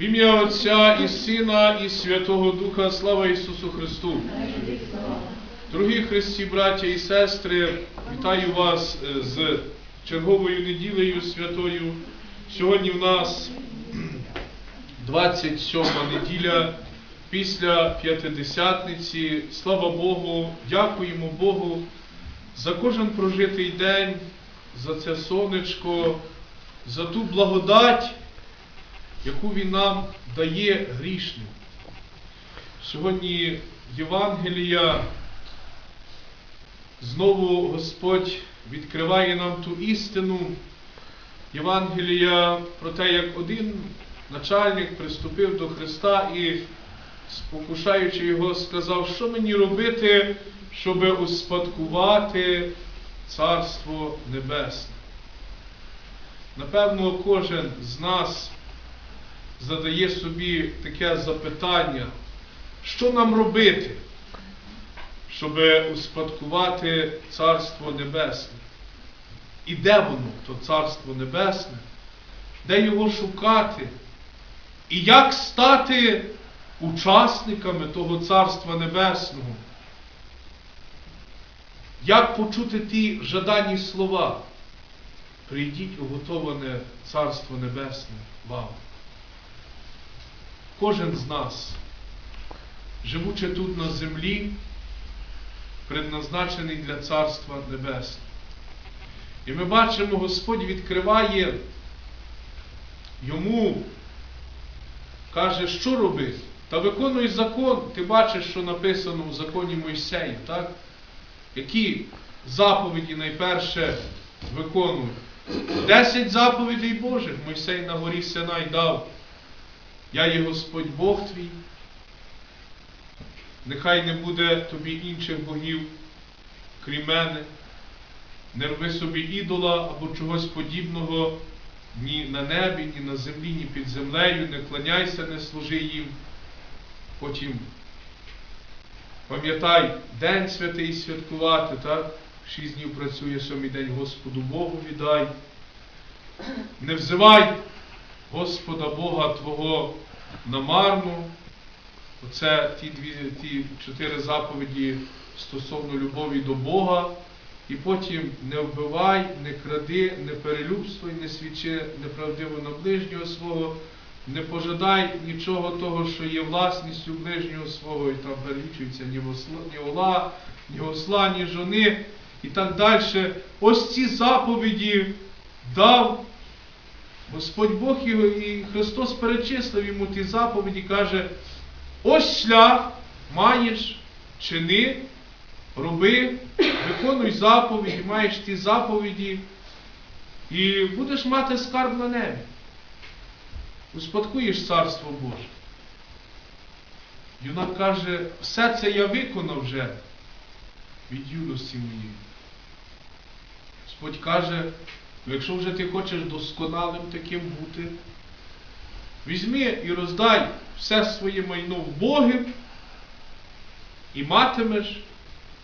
В ім'я Отця і Сина, і Святого Духа, слава Ісусу Христу. Дорогі Христі, браття і сестри, вітаю вас е, з черговою неділею святою. Сьогодні в нас 27 неділя після П'ятидесятниці. Слава Богу, дякуємо Богу за кожен прожитий день, за це сонечко, за ту благодать, яку Він нам дає грішним. Сьогодні Євангелія знову Господь відкриває нам ту істину Євангелія про те, як один начальник приступив до Христа і, спокушаючи його, сказав, що мені робити, щоб успадкувати Царство Небесне. Напевно, кожен з нас задає собі таке запитання, що нам робити, щоб успадкувати Царство Небесне? І де воно, то Царство Небесне? Де його шукати? І як стати учасниками того Царства Небесного? Як почути ті жадані слова? Прийдіть уготоване Царство Небесне вам. Кожен з нас, живучи тут на землі, предназначений для Царства Небесного. І ми бачимо, Господь відкриває йому, каже, що робити? Та виконуй закон, ти бачиш, що написано в законі Мойсея, так? Які заповіді найперше виконуй? Десять заповідей Божих Мойсей на горі Синай дав. Я є Господь Бог твій. Нехай не буде тобі інших богів, крім мене. Не роби собі ідола або чогось подібного ні на небі, ні на землі, ні під землею, не кланяйся, не служи їм. Потім пам'ятай, день святий святкувати, так? Шість днів працює сьомий день Господу Богу віддай. Не взивай Господа Бога Твого намарно. Оце ті, дві, ті чотири заповіді стосовно любові до Бога. І потім не вбивай, не кради, не перелюбствуй, не свідчи неправдиво на ближнього свого, не пожадай нічого того, що є власністю ближнього свого, і там перелічується ні осла, ні ола, ні осла, ні жони і так далі. Ось ці заповіді дав Господь Бог його, і Христос перечислив йому ті заповіді, каже, ось шлях маєш, чини, роби, виконуй заповіді, маєш ті заповіді, і будеш мати скарб на небі. Успадкуєш Царство Боже. Юнак каже, все це я виконав вже від юності моєї. Господь каже, ну якщо вже ти хочеш досконалим таким бути, візьми і роздай все своє майно в Боги і матимеш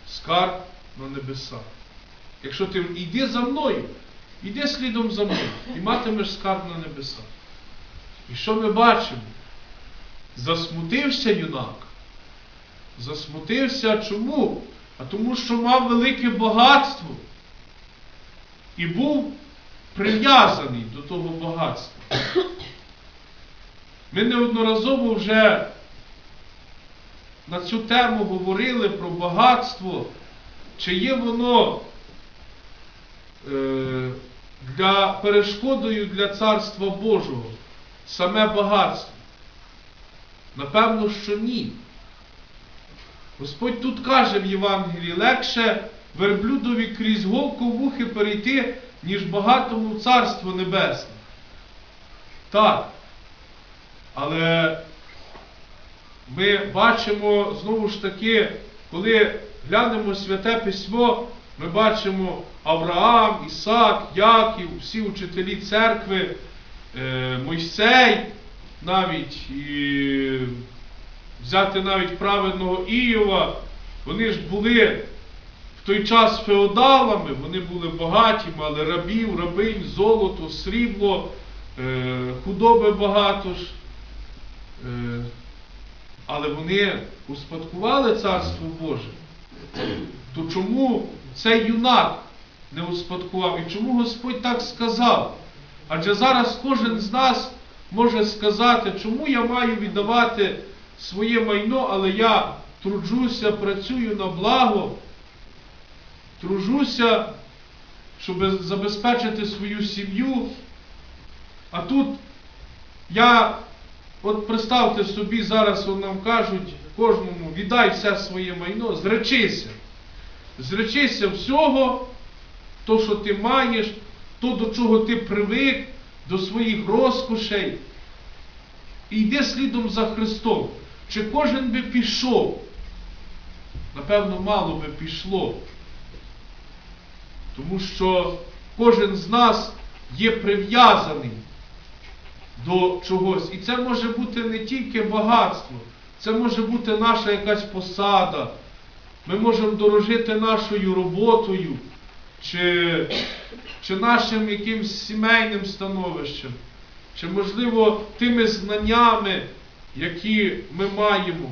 скарб на небесах. Якщо ти йди за мною, йди слідом за мною і матимеш скарб на небесах. І що ми бачимо? Засмутився юнак. Засмутився чому? А тому, що мав велике багатство і був прив'язаний до того багатства. Ми неодноразово вже на цю тему говорили про багатство, чи є воно е, для перешкодою для Царства Божого саме багатство. Напевно, що ні. Господь тут каже в Євангелії, легше верблюдові крізь голку вухи перейти, ніж багатому в Царство Небесне. Так. Але ми бачимо знову ж таки, коли глянемо святе письмо, ми бачимо Авраам, Ісак, Яків, всі учителі церкви, е, Мойсей навіть і взяти навіть праведного Іова, вони ж були той час феодалами, вони були багаті, мали рабів, рабинь, золото, срібло, е, худоби багато ж. Е, але вони успадкували Царство Боже. То чому цей юнак не успадкував? І чому Господь так сказав? Адже зараз кожен з нас може сказати, чому я маю віддавати своє майно, але я труджуся, працюю на благо, тружуся, щоб забезпечити свою сім'ю. А тут я, от представте собі, зараз нам кажуть кожному, віддай все своє майно, зречися. Зречися всього, то, що ти маєш, то, до чого ти привик, до своїх розкошей. І йди слідом за Христом. Чи кожен би пішов? Напевно, мало би пішло. Тому що кожен з нас є прив'язаний до чогось. І це може бути не тільки багатство, це може бути наша якась посада. Ми можемо дорожити нашою роботою, чи, чи нашим якимсь сімейним становищем, чи, можливо, тими знаннями, які ми маємо.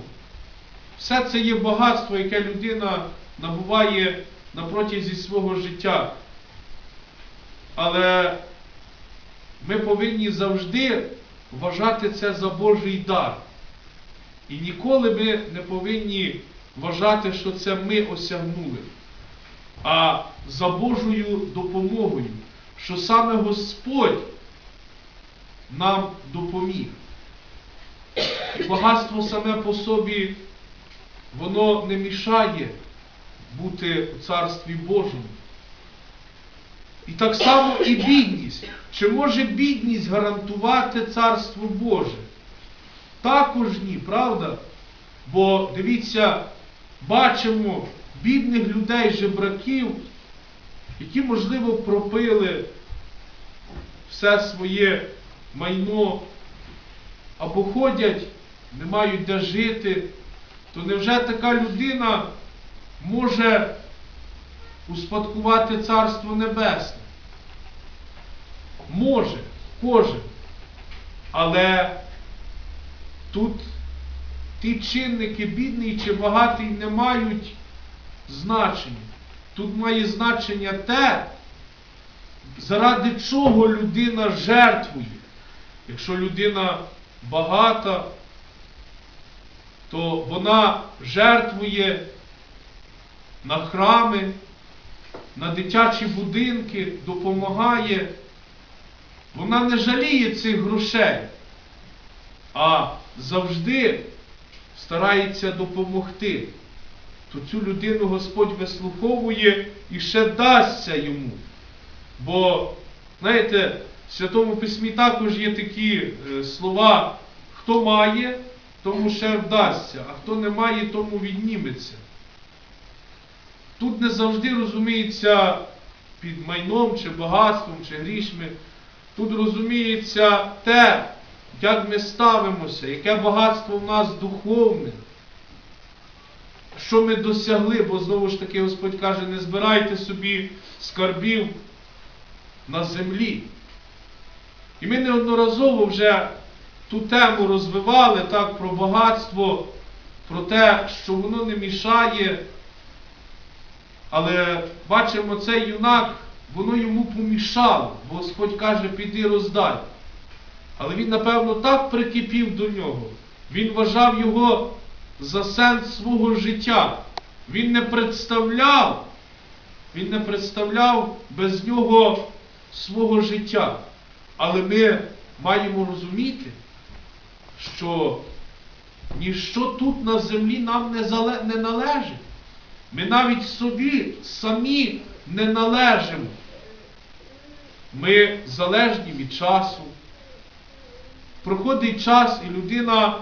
Все це є багатство, яке людина набуває на протязі свого життя. Але ми повинні завжди вважати це за Божий дар. І ніколи ми не повинні вважати, що це ми осягнули, а за Божою допомогою, що саме Господь нам допоміг. Багатство саме по собі, воно не мішає бути у Царстві Божому. І так само і бідність. Чи може бідність гарантувати Царство Боже? Також ні, правда? Бо дивіться, бачимо бідних людей, жебраків, які, можливо, пропили все своє майно, або ходять, не мають де жити, то невже така людина може успадкувати Царство Небесне? Може, кожен. Але тут ті чинники, бідний чи багатий, не мають значення. Тут має значення те, заради чого людина жертвує. Якщо людина багата, то вона жертвує на храми, на дитячі будинки, допомагає. Вона не жаліє цих грошей, а завжди старається допомогти. То цю людину Господь вислуховує і ще дасться йому. Бо, знаєте, в Святому Письмі також є такі е, слова, хто має, тому ще вдасться, а хто не має, тому відніметься. Тут не завжди розуміється під майном чи багатством, чи грішми. Тут розуміється те, як ми ставимося, яке багатство в нас духовне, що ми досягли, бо знову ж таки Господь каже, не збирайте собі скарбів на землі. І ми неодноразово вже ту тему розвивали так, про багатство, про те, що воно не мішає. Але бачимо, цей юнак, воно йому помішало, бо Господь каже, піди роздай. Але він, напевно, так прикипів до нього. Він вважав його за сенс свого життя. Він не представляв, він не представляв без нього свого життя. Але ми маємо розуміти, що ніщо тут на землі нам не, належить. Ми навіть собі самі не належимо. Ми залежні від часу. Проходить час, і людина,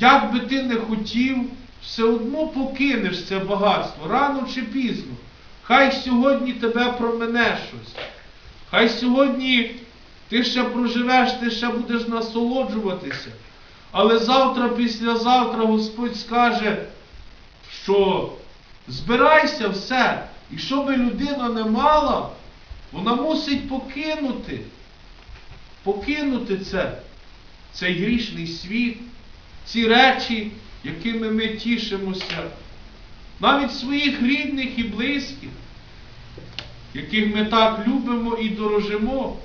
як би ти не хотів, все одно покинеш це багатство рано чи пізно. Хай сьогодні тебе промене щось. Хай сьогодні ти ще проживеш, ти ще будеш насолоджуватися. Але завтра, післязавтра Господь скаже, що збирайся все. І що би людина не мала, вона мусить покинути. Покинути це, цей грішний світ, ці речі, якими ми тішимося, навіть своїх рідних і близьких, яких ми так любимо і дорожимо,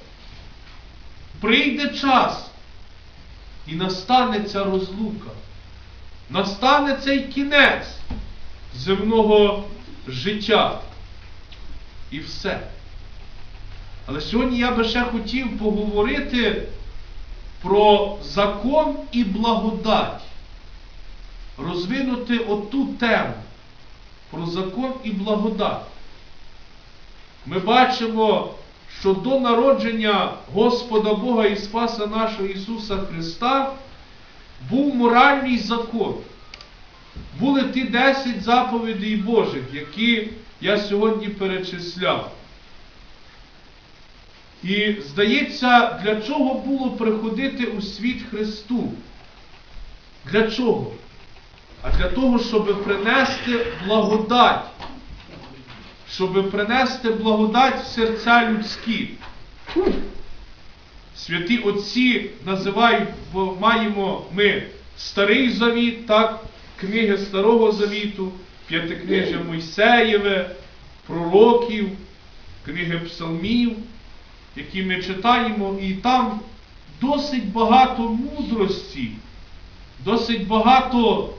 прийде час і настане ця розлука, настане цей кінець земного життя. І все. Але сьогодні я би ще хотів поговорити про закон і благодать. Розвинути оту тему про закон і благодать. Ми бачимо, що до народження Господа Бога і Спаса нашого Ісуса Христа був моральний закон. Були ті 10 заповідей Божих, які я сьогодні перечисляв. І здається, для чого було приходити у світ Христу? Для чого? А для того, щоб принести благодать, щоб принести благодать в серця людські. Святі Отці називають, маємо ми Старий Завіт, так, книги Старого Завіту, п'ятикнижжя Мойсеєве, пророків, книги псалмів, які ми читаємо, і там досить багато мудрості, досить багато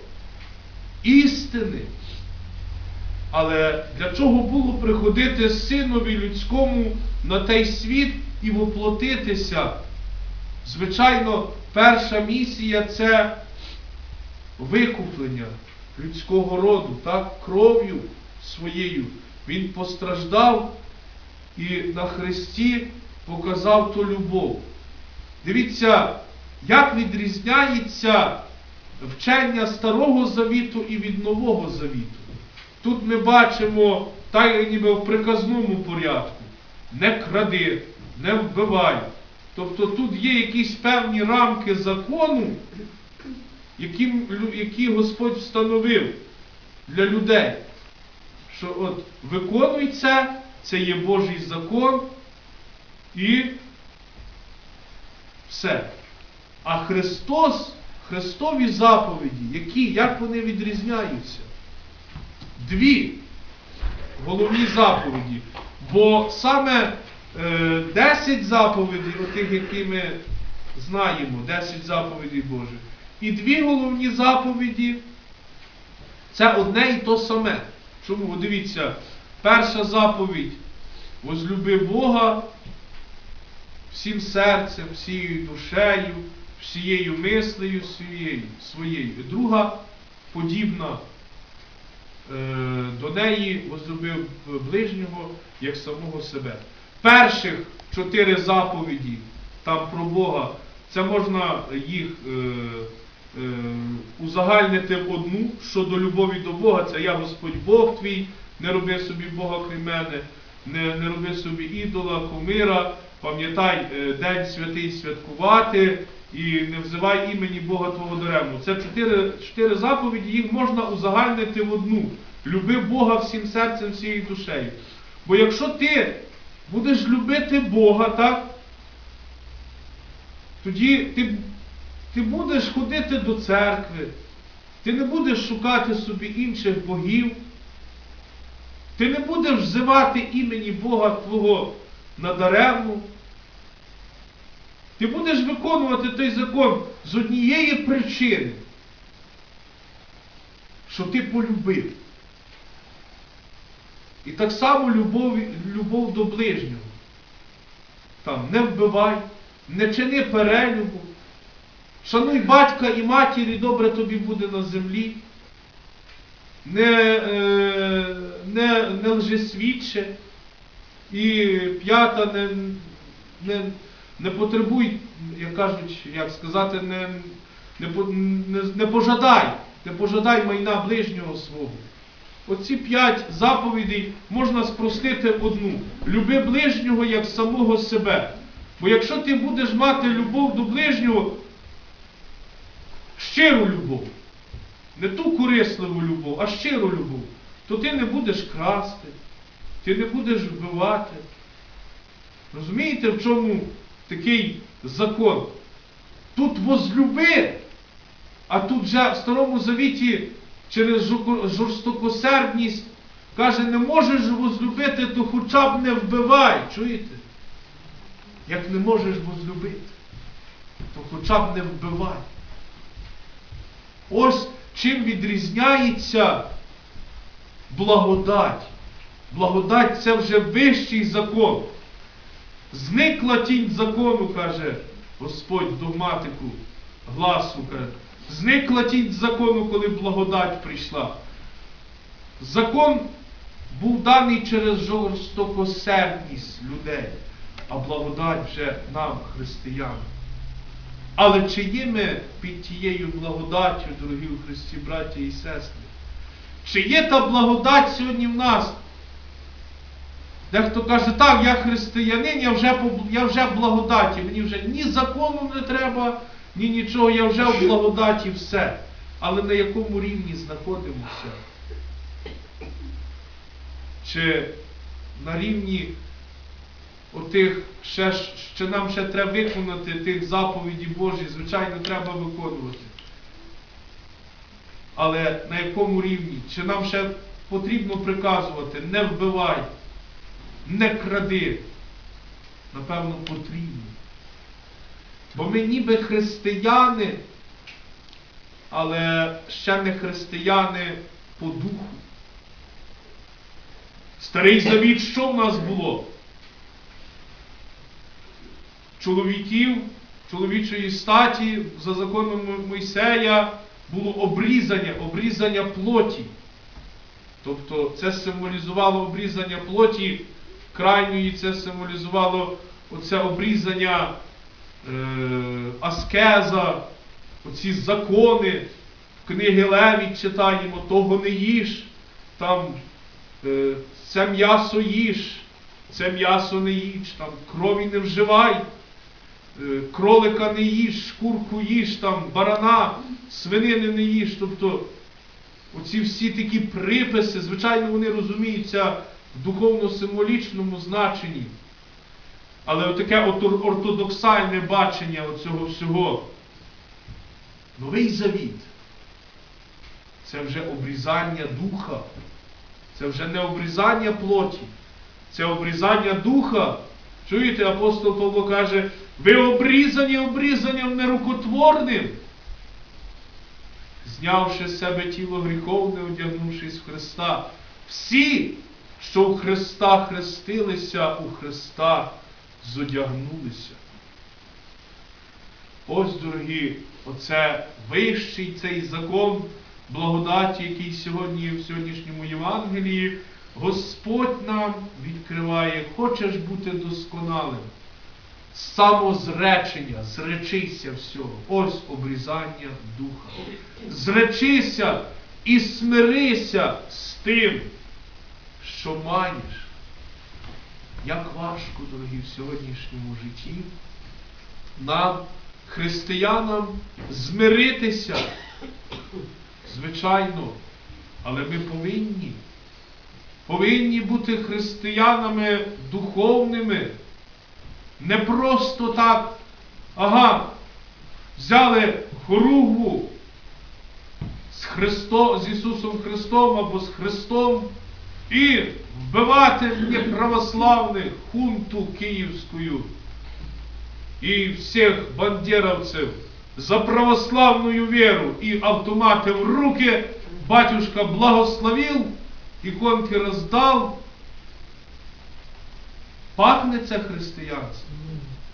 істини. Але для чого було приходити синові людському на той світ і воплотитися? Звичайно, перша місія це викуплення людського роду, так, кров'ю своєю. Він постраждав і на Христі показав ту любов. Дивіться, як відрізняється вчення Старого Завіту і від Нового Завіту. Тут ми бачимо, так ніби в приказному порядку. Не кради, не вбивай. Тобто тут є якісь певні рамки закону, які, які Господь встановив для людей. Що от виконуй це, це є Божий закон і все. А Христос, Христові заповіді, які, як вони відрізняються? Дві головні заповіді. Бо саме е, 10 заповідей, отих, які ми знаємо, 10 заповідей Божих, і дві головні заповіді це одне і то саме. Чому? Дивіться, перша заповідь возлюби Бога всім серцем, всією душею, всією мислею своєю. І друга подібна е, до неї возлюбив ближнього як самого себе. Перших чотири заповіді там про Бога, це можна їх е, узагальнити в одну щодо любові до Бога, це я Господь Бог твій, не роби собі Бога крім мене, не, не роби собі ідола, кумира, пам'ятай е, день святий святкувати і не взивай імені Бога Твого даремно. Це чотири, чотири заповіді, їх можна узагальнити в одну. Люби Бога всім серцем, всією душею. Бо якщо ти будеш любити Бога, так, тоді ти, ти будеш ходити до церкви, ти не будеш шукати собі інших богів, ти не будеш взивати імені Бога Твого надаремно. Ти будеш виконувати той закон з однієї причини, що ти полюбив. І так само любов, любов до ближнього. Там не вбивай, не чини перелюбу, шануй батька і матір, і добре тобі буде на землі. Не, е, не, не лжесвідче. І п'ята не, не, не потребуй, як кажуть, як сказати, не, не, не, не пожадай, не пожадай майна ближнього свого. Оці п'ять заповідей можна спростити одну. Люби ближнього як самого себе. Бо якщо ти будеш мати любов до ближнього, щиру любов, не ту корисливу любов, а щиру любов, то ти не будеш красти, ти не будеш вбивати. Розумієте, в чому такий закон? Тут возлюби, А тут вже в Старому Завіті через жорстокосердність каже, не можеш возлюбити, то хоча б не вбивай. Чуєте? Як не можеш возлюбити, то хоча б не вбивай. Ось чим відрізняється благодать. Благодать це вже вищий закон. Зникла тінь закону, каже Господь догматику, гласу каже. Зникла тінь закону, коли благодать прийшла. Закон був даний через жорстокосердність людей, а благодать вже нам, християнам. Але чи є ми під тією благодаттю, дорогі у Христі, браті і сестри? Чи є та благодать сьогодні в нас? Дехто каже, так, я християнин, я вже, я вже в благодаті, мені вже ні закону не треба, ні нічого, я вже в благодаті все. Але на якому рівні знаходимося? Чи на рівні отих, ще, ще нам ще треба виконати тих заповіді Божі, звичайно, треба виконувати. Але на якому рівні? Чи нам ще потрібно приказувати не вбивай, не кради? Напевно, потрібно. Бо ми ніби християни, але ще не християни по духу. Старий завіт, що в нас було? Чоловіків, чоловічої статі за законом Мойсея було обрізання, обрізання плоті. Тобто це символізувало обрізання плоті крайньої, це символізувало оце обрізання е, аскеза, оці закони. В книги Леві читаємо, того не їж, там е, це м'ясо їж, це м'ясо не їж, там крові не вживай, кролика не їж, шкурку їж, там барана, свинини не їж. Тобто оці всі такі приписи, звичайно, вони розуміються в духовно-символічному значенні. Але отаке от ортодоксальне бачення цього всього. Новий завіт. Це вже обрізання духа. Це вже не обрізання плоті. Це обрізання духа. Чуєте, апостол Павло каже, ви обрізані обрізанням нерукотворним, знявши з себе тіло гріховне, одягнувшись в Христа. Всі, що у Христа хрестилися, у Христа зодягнулися. Ось, дорогі, оце вищий цей закон благодаті, який сьогодні в сьогоднішньому Євангелії, Господь нам відкриває, хочеш бути досконалим. Самозречення, зречися всього. Ось обрізання духа. Зречися і смирися з тим, що маєш. Як важко, дорогі, в сьогоднішньому житті нам, християнам, змиритися. Звичайно, але ми повинні. Повинні бути християнами духовними. Не просто так, ага, взяли хоругву з, з Ісусом Христом або з Христом і вбивати неправославних хунту київською і всіх бандеровців за православную веру и автоматы в руки, батюшка благословил, иконки роздав. Пахне це християнство?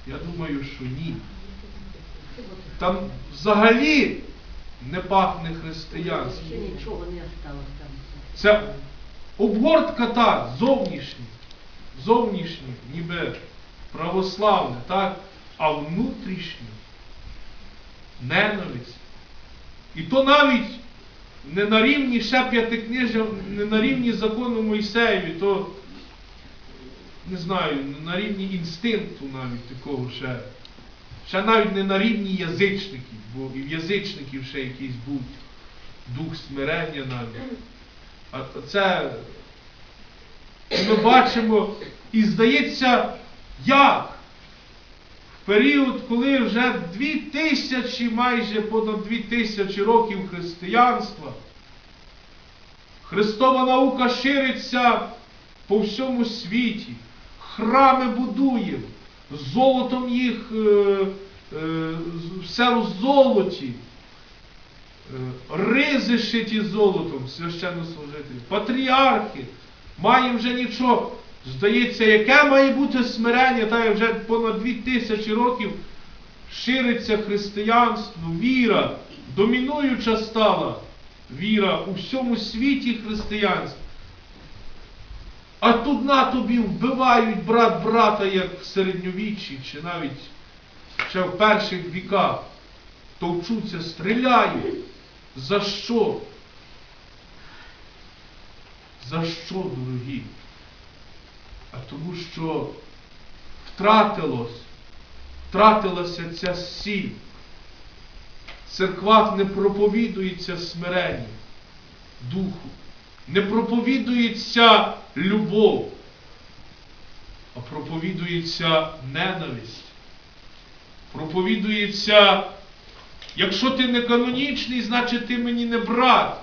Я думаю, що ні. Там взагалі не пахне християнством. Нічого не осталось. Це обгортка та зовнішня, зовнішня, ніби православна, так? а внутрішня ненависть. І то навіть не на рівні ще п'ятикнижжя, не на рівні закону Мойсеєві, то не знаю, на рівні інстинкту навіть такого ще. Ще навіть не на рівні язичників, бо і в язичників ще якийсь був дух смирення навіть. А це ми бачимо, і здається, як? В період, коли вже дві тисячі, майже понад дві тисячі років християнства, Христова наука шириться по всьому світі, храми будуємо, золотом їх, е, е, все в золоті, е, ризи шиті золотом, священнослужителі, патріархи, маємо вже нічого. Здається, яке має бути смирення, та як вже понад дві тисячі років шириться християнство, віра, домінуюча стала віра у всьому світі християнства. А тут на тобі вбивають брат брата, як в середньовіччі, чи навіть ще в перших віках. Товчуться, стріляють. За що? За що, дорогі? А тому що втратилось, втратилася ця сіль. В церквах не проповідується смирення духу, не проповідується любов, а проповідується ненависть. Проповідується, якщо ти не канонічний, значить ти мені не брат.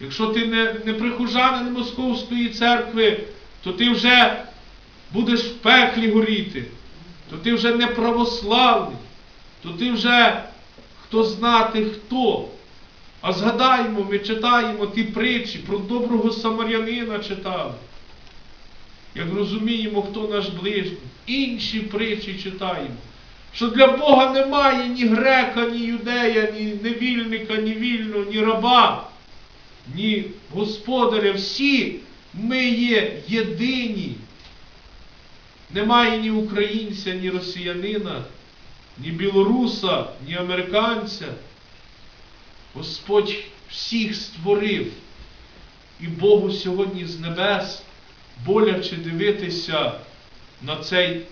Якщо ти не, не прихожанин Московської церкви, то ти вже будеш в пеклі горіти, то ти вже не православний, то ти вже хто знати хто. А згадаємо, ми читаємо ті притчі про доброго самарянина читали. Як розуміємо, хто наш ближній. Інші притчі читаємо. Що для Бога немає ні грека, ні юдея, ні невільника, ні вільного, ні раба ні господаря, всі ми є єдині. Немає ні українця, ні росіянина, ні білоруса, ні американця. Господь всіх створив. І Богу сьогодні з небес боляче дивитися на цей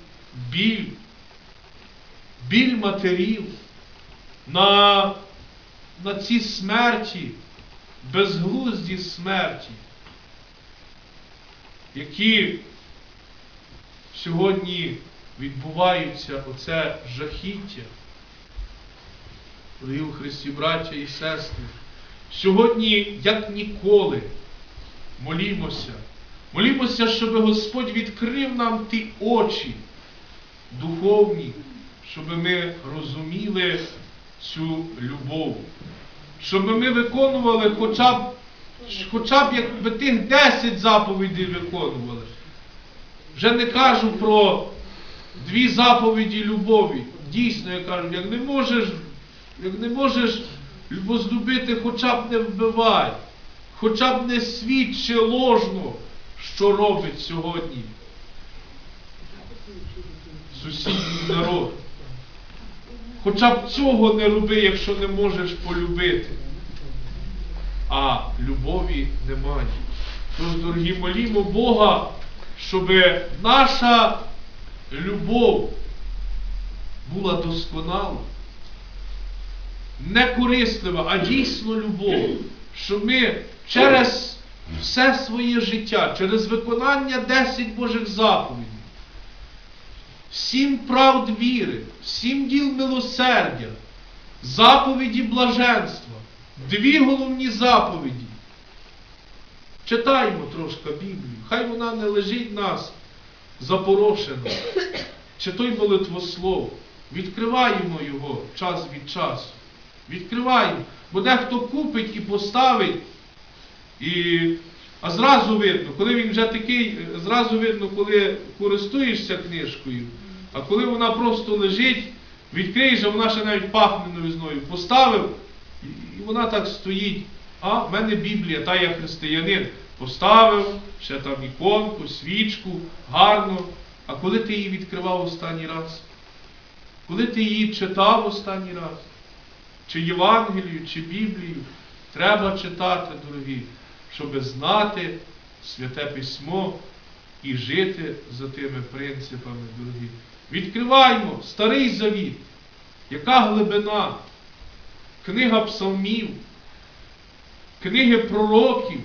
біль, біль матерів, на, на ці смерті безглузді смерті, які сьогодні відбуваються оце жахіття. Дорогі у Христі, браття і сестри, сьогодні, як ніколи, молімося, молімося, щоб Господь відкрив нам ті очі духовні, щоб ми розуміли цю любов щоб ми виконували хоча б, хоча б якби тих 10 заповідей виконували. Вже не кажу про дві заповіді любові. Дійсно, я кажу, як не можеш, як не можеш возлюбити, хоча б не вбивай, хоча б не свідчи ложно, що робить сьогодні сусідній народ. Хоча б цього не роби, якщо не можеш полюбити. А любові немає. Тож, дорогі, молімо Бога, щоб наша любов була досконала, не корислива, а дійсно любов, щоб ми через все своє життя, через виконання 10 Божих заповідей, сім правд віри, сім діл милосердя, заповіді блаженства, дві головні заповіді. Читаємо трошки Біблію, хай вона не лежить нас запорошена. Чи той молитвослов. Відкриваємо його час від часу. Відкриваємо. Бо дехто купить і поставить, і... а зразу видно, коли він вже такий, зразу видно, коли користуєшся книжкою, а коли вона просто лежить, відкриєш, а вона ще навіть пахне новизною. Поставив, і вона так стоїть. А в мене Біблія, та я християнин. Поставив, ще там іконку, свічку, гарно. А коли ти її відкривав останній раз? Коли ти її читав останній раз? Чи Євангелію, чи Біблію? Треба читати, дорогі, щоб знати Святе Письмо і жити за тими принципами, дорогі. Відкриваймо Старий Завіт. Яка глибина? Книга псалмів, книги пророків,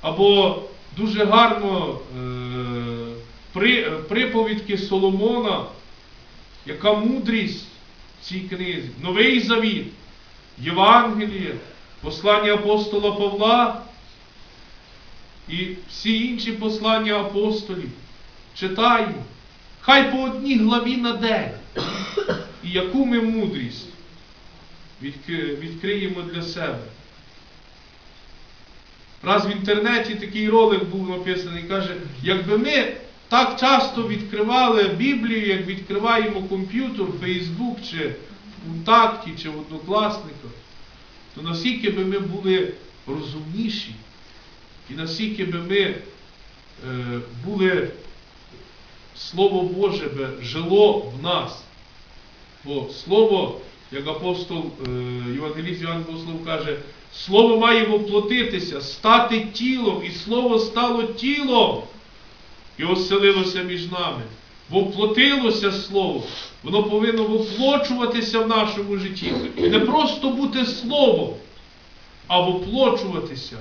або дуже гарно е- е, приповідки Соломона, яка мудрість в цій книзі, Новий Завіт, Євангеліє, послання апостола Павла і всі інші послання апостолів. Читаємо. Хай по одній главі на день. І яку ми мудрість відкриємо для себе. Раз в інтернеті такий ролик був написаний, каже, якби ми так часто відкривали Біблію, як відкриваємо комп'ютер, Фейсбук, чи ВКонтакті, чи в Однокласниках, то наскільки би ми були розумніші, і наскільки би ми е, були, Слово Боже би жило в нас. Бо Слово, як апостол е, Євангеліст Іван Богослов каже, Слово має воплотитися, стати тілом, і Слово стало тілом і оселилося між нами. Воплотилося Слово. Воно повинно воплочуватися в нашому житті. Не просто бути Словом, а воплочуватися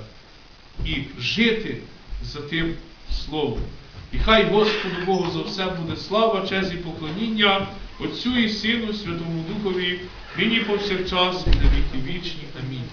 і жити за тим Словом. І хай Господу Богу за все буде слава, честь і поклоніння Отцю і Сину, Святому Духові, нині повсякчас і на віки вічні. Амінь.